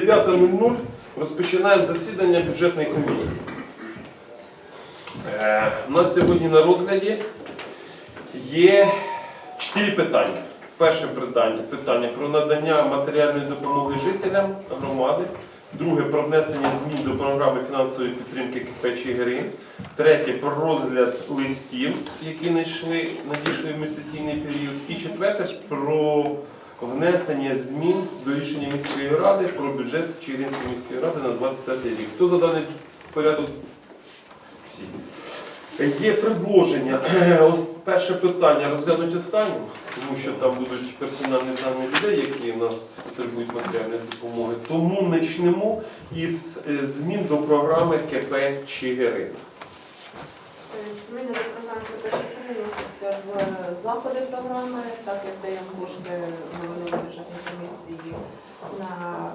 9.00 розпочинаємо засідання бюджетної комісії. Е, У нас сьогодні на розгляді є чотири питання. Перше питання, питання про надання матеріальної допомоги жителям громади. Друге про внесення змін до програми фінансової підтримки КП Чигирин. Третє про розгляд листів, які надійшли в міжсесійний період. І четверте про внесення змін до рішення міської ради про бюджет Чигиринської міської ради на 25 рік. Хто за даний порядок? Всі. Є предложення. Перше питання розглянуть останнім, тому що там будуть персональні дані людей, які в нас потребують матеріальної допомоги. Тому почнемо із е, змін до програми КП Чигирин. Зміни до програми КПЧ переносяться в заходи програми, так як даємо кошти на минулій бюджетній комісії на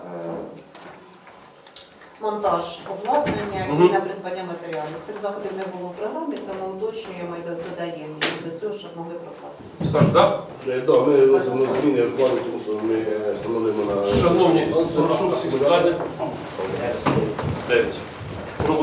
е, монтаж обладнання і Мгм. на придбання матеріалів. Цих заходів не було в програмі, тому уточнюємо і до- додаємо їх до цього, щоб могли проплатити. Саш, так? Е, Да, ми вносимо зміни в плані, тому що ми е, встановлюємо на... Шановні, прошу всіх питання. Дев'ять. Про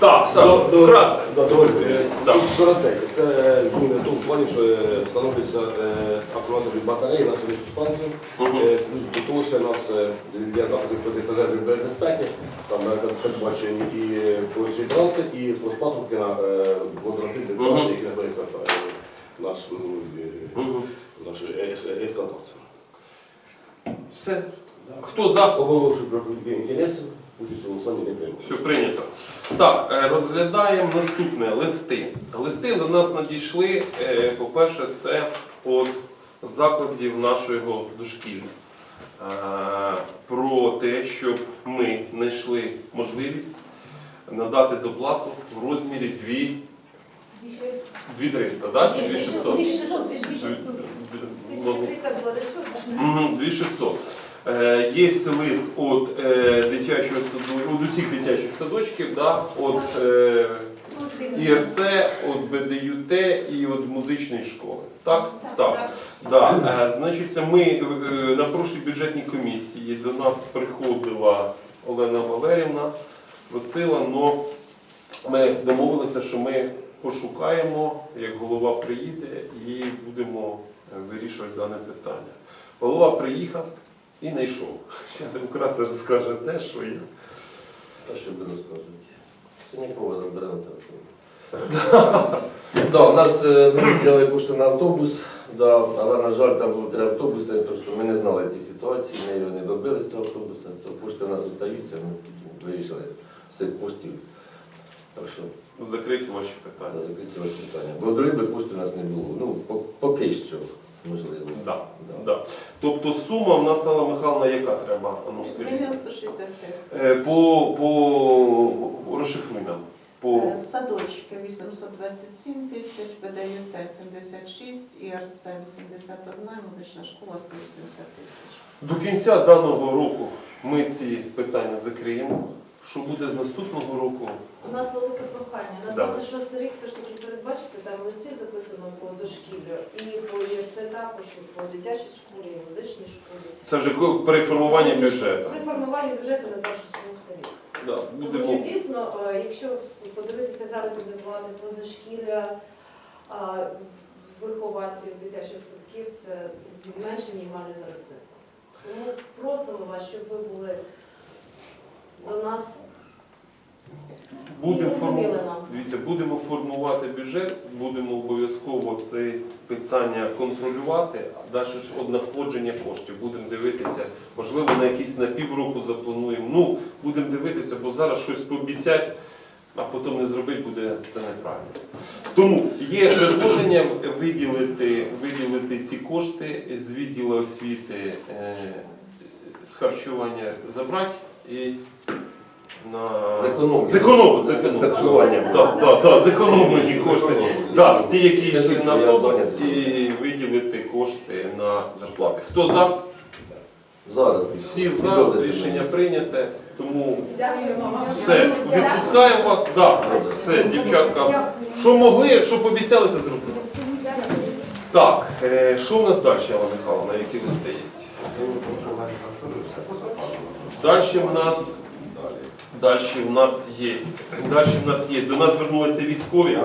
Так, Саша, вкратце. Да, Коротенько. Це зміни в тому плані, що е, встановлюються е, батареї на. Мгм. Е, Плюс до того, що у нас е, для заходів протипожежної безпеки, там е, передбачені і площі гранти, і площпатрубки на е, водорозити, Мгм. які знаходяться в наш, ну, е, Мгм. нашу е- е- експлуатацію. Все. Хто за? Оголошую про інтерес, участь у голосуванні не прийму. Все прийнято. Так, е, розглядаємо наступне листи. Листи до нас надійшли. е, По-перше, це від закладів нашого дошкілля. Е, Про те, щоб ми знайшли можливість надати доплату в розмірі 2 2300, да? чи 2600? 1300 було до цього. Мгм, 2600. Е, Є лист від е, дитячого саду, від усіх дитячих садочків, да, від е, ІРЦ, від БДЮТ і від музичної школи. Так? Так. Так. Да. Е, Значить, ми е, на прошлій бюджетній комісії до нас приходила Олена Валерівна, просила, але ми домовилися, що ми пошукаємо, як голова приїде, і будемо е, вирішувати дане питання. Голова приїхав і знайшов. Зараз вкратце розкаже те, що є. Та що ви розказуєте? Синякова заберемо телефон. Да, у нас е, ми виділяли кошти на автобус, да, але, на жаль, там було три автобуси, тому що ми не знали цієї ситуації, ми його не добились того автобуса, то кошти у нас залишаються, ми потім вирішили з цих коштів. Так що Закрити ваші питання. да, закриті ваші питання. Бо других би коштів у нас не було. Ну, поки що, можливо. Да, Да. да. Тобто сума в нас, Алла Михайловна, яка треба? Ну, скажіть. Мільйон 163. Е, По, по розшифруй нам. По... Е, Садочки 827 тисяч, БДЮТ 76, ІРЦ 81, музична школа 180 тисяч. До кінця даного року ми ці питання закриємо. Що буде з наступного року? У нас велике прохання. На Да. 26 рік все ж таки передбачити, там в листі записано по дошкіллю і по ЄРЦ також по дитячій школі, і музичній школі. Це вже ко- при формуванні бюджету. При формуванні бюджету на 26 рік. Да, Тому будемо. що дійсно, е, якщо с- подивитися заробітні плати позашкілля а, вихователів дитячих садків, це менше мінімальної заробітної плати. Тому просимо вас, щоб ви були до нас Будемо нам. Дивіться, будемо формувати бюджет, будемо обов'язково це питання контролювати, а далі ж однаходження коштів. Будемо дивитися, можливо, на якісь на півроку заплануємо. Ну, будемо дивитися, бо зараз щось пообіцять, а потім не зробити буде це неправильно. Тому є предложення виділити, виділити ці кошти з відділу освіти е, з харчування забрати і на Так, так, так, зекономлені кошти. Так, ті, які йшли на автобус, і виділити кошти на зарплати. Хто за? Зараз. Всі за, рішення прийняте. Тому все, відпускаємо вас. Так, все, дівчатка. Що могли, що пообіцяли, те зробили. Так, е, що в нас далі, Алла Михайловна, які листи є? Далі в нас Далі в нас есть, дальше в нас есть, До нас вернулися військові.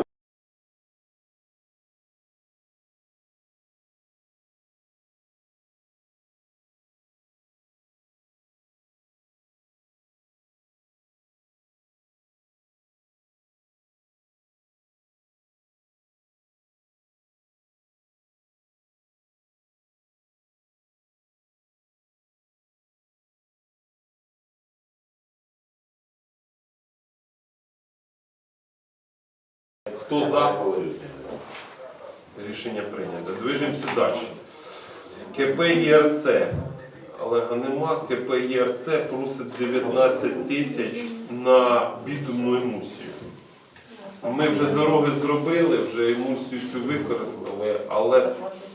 Хто за? Рішення прийнято. Движемося далі. КП ЄРЦ. Олега нема. КП ЄРЦ просить 19 тисяч на бітумну емульсію. Ми вже дороги зробили, вже емульсію цю використали, але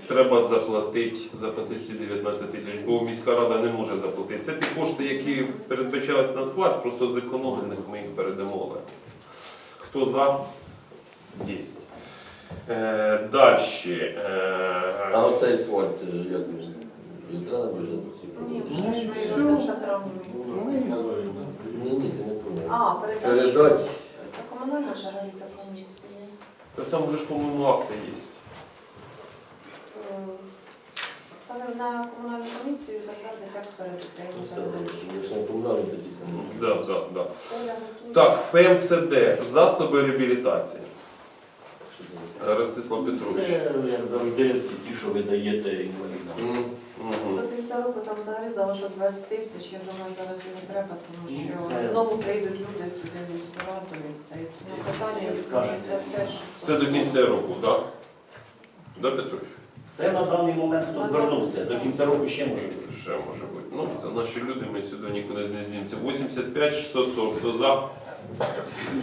треба заплатити, заплатити ці 19 тисяч, бо міська рада не може заплатити. Це ті кошти, які передбачались на асфальт, просто зекономлених ми їх передамо. Хто за? Є. Е, далі. А Е, оцей асфальт, е, як він? Він треба бюджет Ні, вже ж ми на шатровні. Ні, ні, ти не поняв. А, передача. Передать. Це комунальна комісії. та там вже ж, по-моєму, акти є. Е, Це на комунальну комісію закази як Все, передати. Якщо не комунальний, тоді це не. Да, да, да. Так, ПМСД, засоби реабілітації. Що? Ростислав Петрович. Це, як завжди, ті, що ви даєте інвалідам. До кінця року там взагалі залишок 20 тисяч, я думаю, зараз і не треба, тому що Ну, знову прийдуть люди сюди в міську раду і це ціна питання Як скажете. 85 Це до кінця року, так? Да, Петрович? Це на даний момент хто звернувся. До кінця року ще може бути. Ще може бути. Ну, це наші люди, ми сюди нікуди не дінемося. 85 640. Хто за?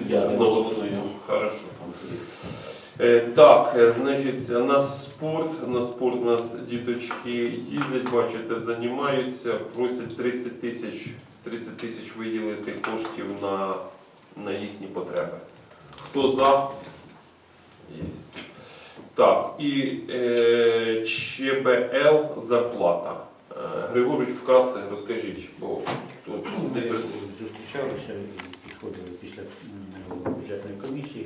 Я не голосую. Хорошо. Е, Так, е, значить, на спорт, на спорт у нас діточки їздять, бачите, займаються, просять 30 тисяч 30 тисяч виділити коштів на, на їхні потреби. Хто за? Є. Так, і е, ЧБЛ зарплата. Е, Григорович, вкратце розкажіть, бо тут не присутні. зустрічалися і підходили після бюджетної комісії.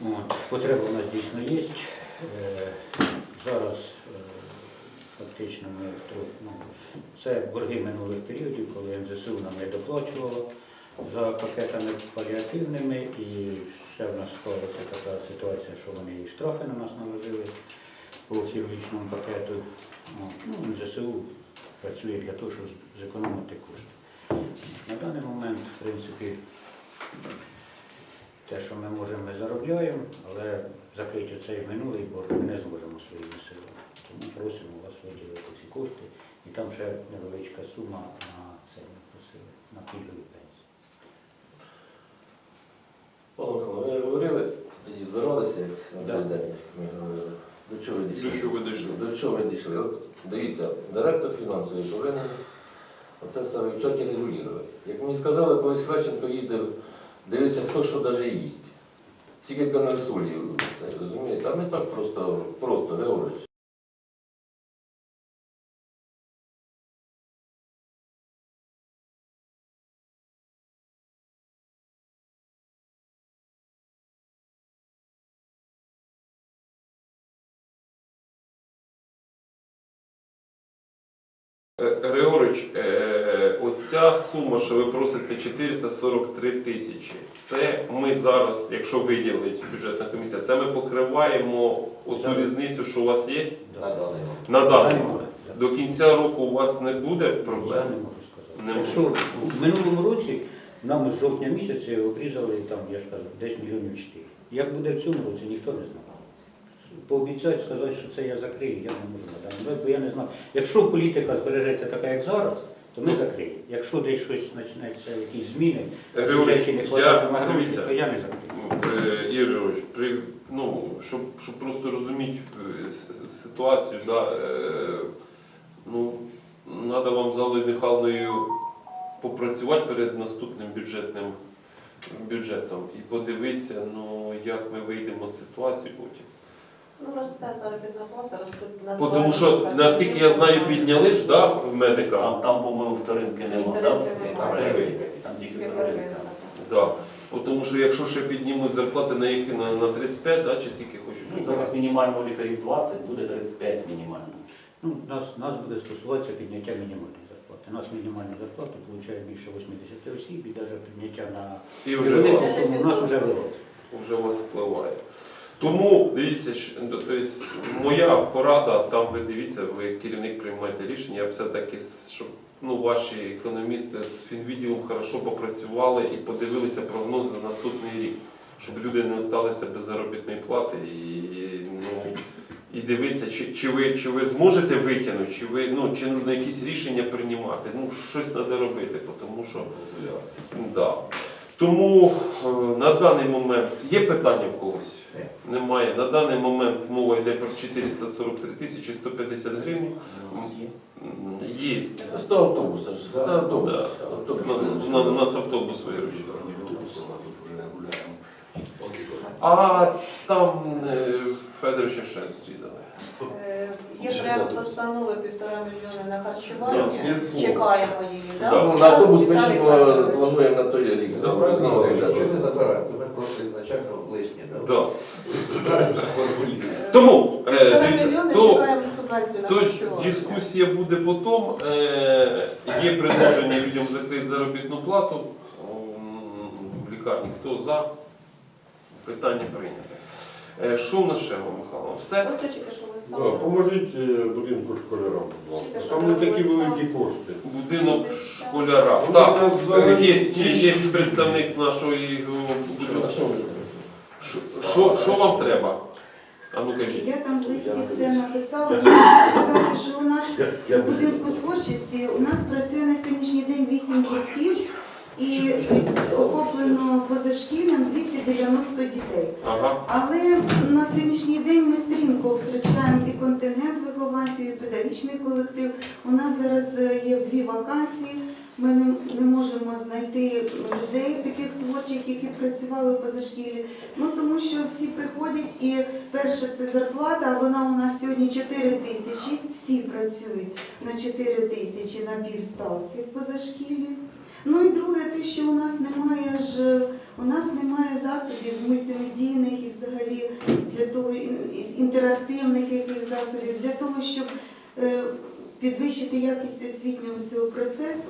От, Потреба у нас дійсно є. Е, Зараз е, фактично ми ну, це борги минулих періодів, коли МЗСУ нам не доплачувало за пакетами паліативними і ще в нас склалася така ситуація, що вони і штрафи на нас наложили по хірургічному пакету. Ну, МЗСУ працює для того, щоб зекономити кошти. На даний момент, в принципі, те, що ми можемо, ми заробляємо, але закрити цей минулий борг ми не зможемо своїми силами. Тому просимо вас виділити ці кошти. І там ще невеличка сума на це ми просили, на пільгові пенсії. Пане Михайло, ви говорили, тоді збиралися, як на той день ми говорили. До чого ви дійшли? До чого ви дійшли? До чого ви дійшли? От дивіться, директор фінансовий повинен оце все вивчати і регулювати. Як мені сказали, колись Хрещенко їздив, дивиться, хто що навіть їсть. На це розумієте, а ми так просто, просто Георгич. Григорич, е, оця сума, що ви просите 443 тисячі, це ми зараз, якщо виділить бюджетна комісія, це ми покриваємо Так. різницю, що у вас є. На даний момент. До кінця року у вас не буде Я проблем? не можу сказати. Не Якщо в минулому році нам з жовтня місяця обрізали там, я ж кажу, десь мільйонів чотири. Як буде в цьому році, ніхто не знає. Пообіцяють сказати, що це я закрию, я не можу на даний момент, бо я не знаю. Якщо політика збережеться така, як зараз, то ми закриємо. Якщо десь щось почнеться, якісь зміни, не хвататиме я, грошей, дивіться, то я не закрию. Е, Ігор ну, щоб, щоб просто розуміти е, ситуацію, да, е, ну, треба вам з Аллою Михайловною попрацювати перед наступним бюджетним бюджетом і подивитися, ну, як ми вийдемо з ситуації потім. Ну, росте заробітна плата, ростуть на Тому що, наскільки я знаю, підняли ж да, в медика. Там, там по-моєму, вторинки нема, Вторинки так? нема. Там первинки, Там тільки вторинки. первинна. Да. Бо Тому що якщо ще піднімуть зарплати на які на, на 35, да, чи скільки хочуть. Ну, зараз мінімально у лікарів 20, буде 35 мінімально. Ну, нас, нас буде стосуватися підняття мінімальної зарплати. У нас мінімальну зарплату отримує більше 80 осіб і навіть підняття на І вже у вас, у нас вже вилазить. вже у вас впливає. Тому дивіться, ну, моя порада, там ви дивіться, ви керівник приймаєте рішення, я все-таки, щоб ну, ваші економісти з фінвідділом хорошо попрацювали і подивилися прогнози на наступний рік, щоб люди не залишилися без заробітної плати і, ну, і дивитися, чи, чи, ви, чи ви зможете витягнути, чи ви ну, чи нужно якісь рішення приймати. Ну, щось треба робити, тому що. Да. Тому е, на даний момент є питання в когось? Немає. На даний момент мова йде про 443 тисячі 150 гривень. У є. Є. Це 100 автобусів, це автобус. Автобус. На, нас автобус виручив. А там е, Федоровича ще зрізали. Є проект постанови півтора мільйони на харчування. Чекаємо її, Да. так? Ну, на автобус ми ще плануємо на той рік. Це нічого не забирають, ми просто ізначально дали. Да. Тому е, Півтора дивіться, мільйони то чекаємо субвенцію на Тут харчування. дискусія буде потім. Е, є предложення людям закрити заробітну плату м, в лікарні. Хто за? Питання прийнято. Е, що в нас ще, Михайловна? Все? Просто тільки що Да, поможіть е, будинку школярам, будь ласка. Там не такі великі кошти. Будинок школяра. Ну, Так, нас зараз є, є, є представник нашої о, будинку. що? Що- Що, що вам треба? А ну кажіть. Я там в листі все написала, хочу сказати, що у нас в будинку творчості у нас працює на сьогоднішній день 8 гуртків і охоплено позашкільним 290 дітей. Ага. Але на сьогоднішній день ми стрімко втрачаємо і контингент вихованців, і педагогічний колектив. У нас зараз е, є дві вакансії Ми не, не можемо знайти людей таких творчих, які працювали в позашкілі. Ну тому що всі приходять і перше це зарплата, а вона у нас сьогодні 4 тисячі. Всі працюють на 4 тисячі на півставки в позашкілі. Ну і друге, те, що у нас немає ж у нас немає засобів мультимедійних і взагалі для того інтерактивних яких засобів для того, щоб е, підвищити якість освітнього цього процесу.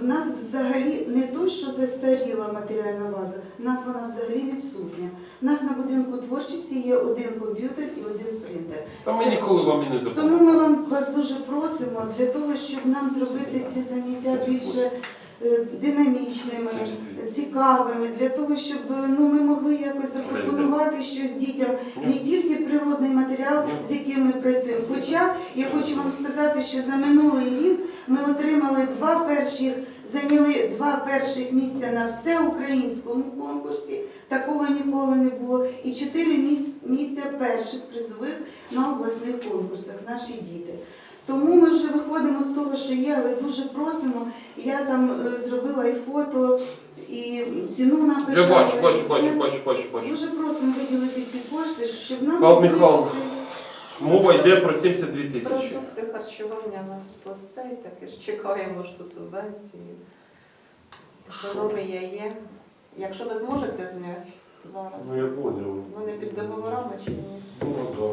В нас взагалі не то, що застаріла матеріальна база, в нас вона взагалі відсутня. У нас на будинку творчості є один комп'ютер і один принтер. Та ми ніколи вам і не Тому ми вам вас дуже просимо для того, щоб нам зробити ці заняття більше динамічними, цікавими, для того, щоб е, ну, ми могли якось запропонувати щось дітям, не тільки природний матеріал, з яким ми працюємо. Хоча я хочу вам сказати, що за минулий рік ми отримали два перших, зайняли два перших місця на всеукраїнському конкурсі. Такого ніколи не було. І чотири місця перших призових на обласних конкурсах наші діти. Тому ми вже виходимо з того, що є, але дуже просимо. Я там е, зробила і фото, і ціну написала. Я бачу, і бачу, все. бачу, бачу, бачу, бачу. Дуже просимо виділити ці кошти, щоб нам Павло Михайлович, Мова йде про 72 тисячі. Продукти харчування у нас по цей таки ж чекаємо що субвенції. Економія є. Якщо ви зможете зняти зараз, Ну я понял. вони під договорами чи ні? Ну да.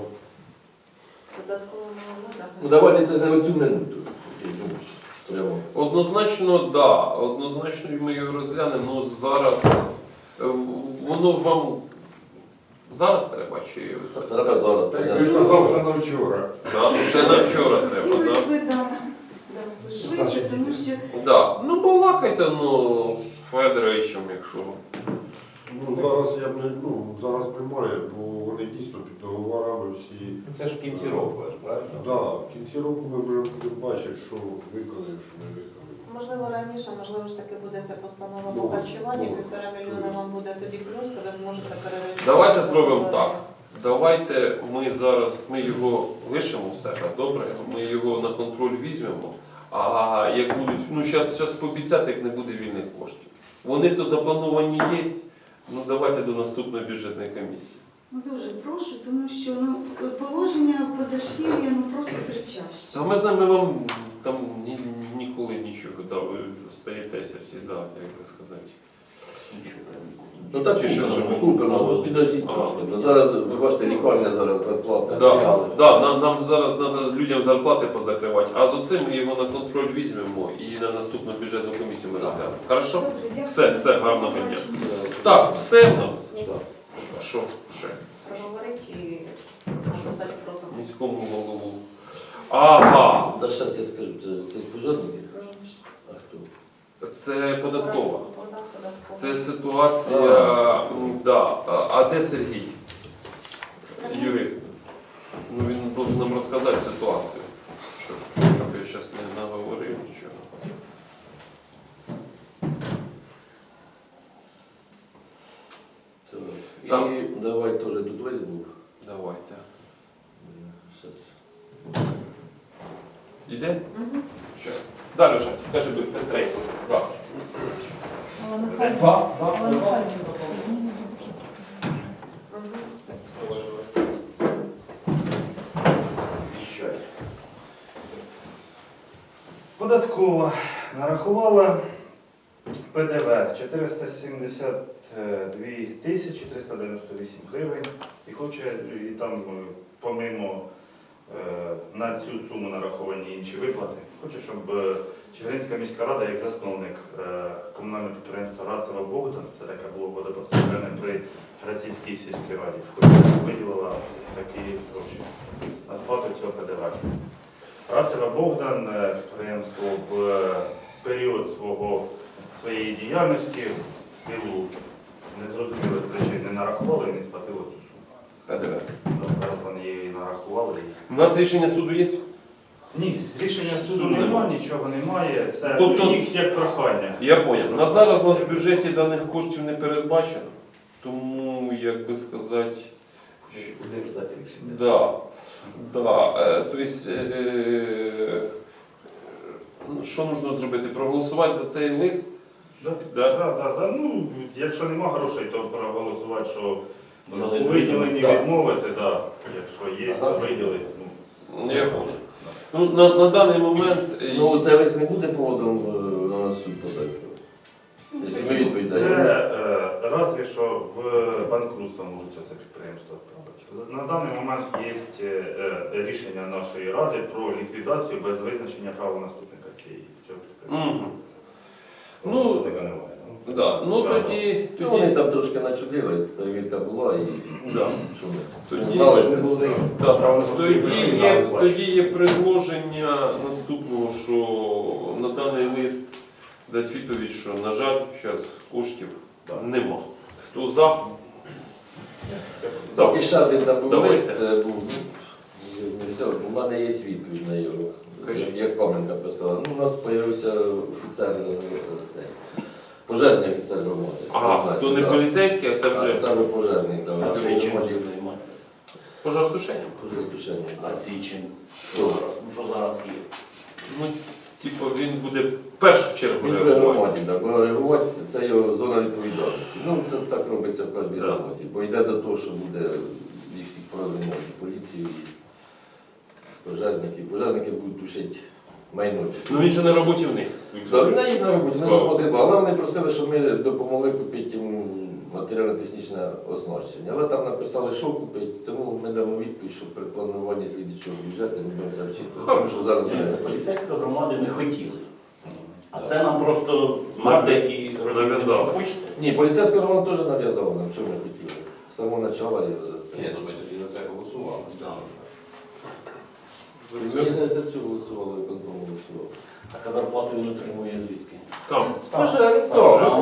Додатково Ну ну, давайте це не цю минуту. Однозначно, так. Да. Однозначно ми його розглянемо. Ну зараз е, воно вам зараз треба чи Треба зараз. Так я ж казав, що на вчора. Да? Ще на вчора треба, Хотілося б, да, да, швидше, тому що Да. Ну балакайте, ну, з Федоровичем, якщо. Ну зараз я б не ну зараз немає, бо вони дійсно під договорами всі. Це ж в кінці року, аж, правильно? Да, в кінці року ми вже будемо бачити, що виконали, що не виконали. можливо раніше, можливо ж таки буде ця постанова Ну, по харчуванню, ну. півтора мільйона вам буде тоді плюс, то ви зможете перереєструвати. Давайте зробимо так. Давайте ми зараз ми його лишимо в себе, добре? Ми його на контроль візьмемо. А як будуть, ну зараз зараз пообіцяти, як не буде вільних коштів. Вони то заплановані є. Ну давайте до наступної бюджетної комісії. ну, дуже прошу, тому що ну, положення позашкілля ну, просто кричаще. А ми з ми вам там ні, ніколи нічого да, ви стаєтеся всі, да, як би сказати. Ну так Чи чи що, що, що ми купимо, купимо? підождіть А. трошки. Ну, зараз, ви бачите, лікарня зараз зарплата. Да, серіали. да, нам, нам зараз треба людям зарплати позакривати, а з оцим ми його на контроль візьмемо і на наступну бюджетну комісію ми розглянемо. Хорошо? Добре. Все, все, гарного дня. Так, все в нас. Ні, що ще? проговорить і написати протокол. Міському голову. Ага, Та зараз я скажу, це, це пожежники? Ні. А хто? це податкова. Це ситуація. м, Да. А а де Сергій? Юрист. Ну він должен нам розказати ситуацію. Щоб, щоб я зараз не наговорив нічого. Так. Там- І давай теж тут лист був. Давайте. Щас. Іде? Щас. Далі вже. Кажи быстренько. Да. Мгм. Віщай. Податкова нарахувала ПДВ 472 тисячі 398 гривень і хоче і там е, помимо е, на цю суму нараховані інші виплати. Хоче, щоб е, Чигиринська міська рада, як засновник е, комунального підприємства Рацева Богдан, це таке було водопостачання при Грацівській сільській раді, виділила такі гроші на сплату цього ПДВ. Рацева Богдан, е, підприємство в період свого, своєї діяльності в силу незрозумілих причин не нарахували і не сплатило цю суму. ПДВ. Зараз вони її нарахували. У нас рішення суду є? Ні, рішення суду Суду немає, нічого немає. Це Тобто- їх як прохання. Я понял. На зараз у нас в бюджеті даних коштів не передбачено. Тому, як би сказати, Куди ждати рішення? да. Да. Е, тобто, е, Ну, Що потрібно зробити? Проголосувати за цей лист? Да, Да. да, да, да. Ну, якщо нема грошей, то проголосувати, що виділенні да. відмовити, да. якщо є, то виділити. Ну, Я понял. Ну, на, на даний момент е, Ну, це весь не буде поводом е, на нас суд подати. Якщо ми Це відповідаємо. е, разві що в банкрутство можуть це підприємство відправити. На даний момент є е, е, рішення нашої ради про ліквідацію без визначення правонаступника цієї цього підприємства. Мгм. Ну, немає. Ну. да. ну Да. тоді, Ну, вони тоді, там трошки начудили, перевірка була і да. що ми Тоді- знали Це це. було дає. Да. Тоді є, тоді є предложення наступного, що на даний лист дати відповідь, що, на жаль, зараз коштів нема. Хто за? Так, і ще один там був Давайте. лист, е, був. ну, не взяв, У мене є відповідь на його. Кажіть. Як Коменка писала. Ну, у нас з'явився офіцер, е, цей, пожежний офіцер громади. Ага, то не поліцейський, а це вже Це вже пожежний, там, А цей чим громаді. буде займатися? пожаротушення. Пожежотушення. А ці чим? Зараз? Ну що зараз є? Ну, типу, він буде в першу чергу Він при реагувати. громаді, так, бо реагувати це- це його зона відповідальності. Ну, це так робиться в кожній Да. громаді, бо йде до того, що буде їх всіх і поліцію, і пожежників. Пожежники будуть тушити майно. Ну він же на роботі в них. Да, він на їх на роботі, не Слава. але вони просили, щоб ми допомогли купити їм матеріально-технічне оснащення. Але там написали, що купити, тому ми дамо відповідь, що при плануванні слідчого бюджету ми будемо це вчити. Тому що зараз Дивіться, поліцейської громади ми хотіли. А це нам просто мати і робити, що Нав'язали. хочете. Ні, поліцейську роман теж нав'язали нам, що ми хотіли. З самого початку я за це. Ні, ну ми тоді за це голосували. Мені здається, цю голосували, виконком голосував. Так а зарплату він отримує звідки? Там.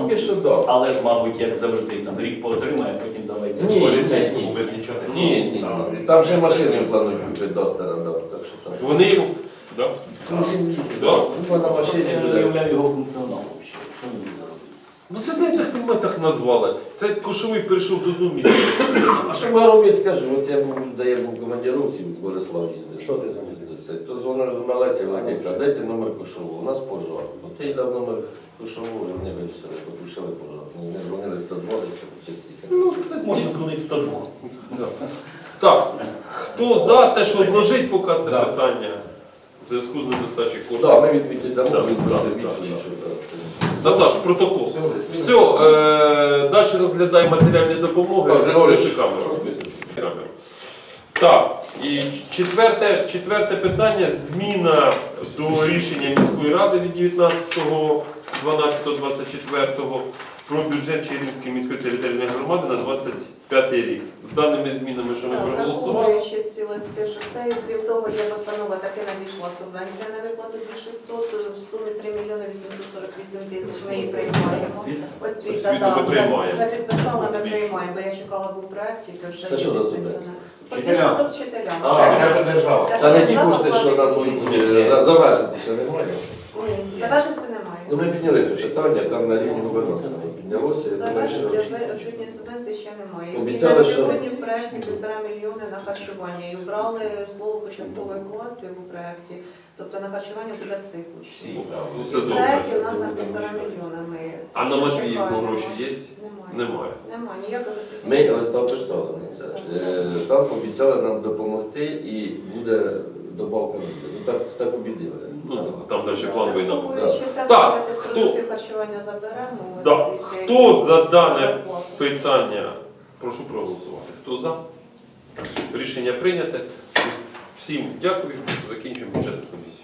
Поки що так. Але ж, мабуть, як завжди, там рік поотримає, потім давайте. Ні, Поліцейському ні, ви ж нічого не Ні, ні, ні. Там ще машини планують купити Дастера, да, так що там. Вони йому. Да? Да. Ну, на машині Я не буде. уявляю його функціонал взагалі. Що він буде робити? Ну це ти так розумію, так назвали. Це кошовий перейшов з одного місця. А що я робити, скажу, от я був, де я був в командировці, в Борислав їздив. Що ти дзвонив? Це, То дзвонив до Лесі Владика, дайте номер кошового, у нас пожар. От їй дав номер кошового, і вони вирішили, потушили пожар. Ну, Ми дзвонили 120, чи стільки. Ну це Можна дзвонити 102. Так, хто за те, що одложить поки це Да. питання в зв'язку з недостачею коштів? Так, ми відповіді дамо, Да, він да, буде да, да. що так. Наташ, протокол. Все, е, далі розглядай матеріальні допомоги. Так, Григорій, Включи камеру. розписуйся. Камеру. Так, і четверте, четверте питання зміна до рішення міської ради від 19.12.24 про бюджет Чернівської міської територіальної громади на 25 рік. З даними змінами, що ми Так, проголосували. Враховуючи ці листи, що це, і крім того, є постанова, таки надійшла субвенція на виплату 2600 в сумі 3 мільйони 848 тисяч. Ми її приймаємо. Освіта, Освіту так, ми приймаємо. вже підписали, ми приймаємо, я чекала був проект, який вже Та що за підписано. Вчителям? 500 вчителям. А, каже держава. Це не ті кошти, що нам завершиться будуть завершити, ще немає. Ні, завершиться немає. Ну, ми підняли це питання, там на рівні губернатора піднялося. я думаю, що- Завершиться освітньої субвенції ще немає. Обіцяли, І на що- сьогодні в проєкті півтора мільйони на харчування. І обрали слово початковий клас у проєкті. Тобто на харчування буде всіх учнів. Ну, Все добре. проєкті у нас на півтора мільйона ми А на Матвіївку чекаємо. гроші є? Немає. Немає. Немає ніякого Ми субвенції. листа писали на це. Е, Там обіцяли нам допомогти і буде добавка. Ну так, так обідили. Ну, там далі план війна. Так, все-таки хто- харчування заберемо. Да. Хто за дане зарплату. питання? Прошу проголосувати. Хто за? Рішення прийняте. Всім дякую. Закінчуємо бюджетну комісію.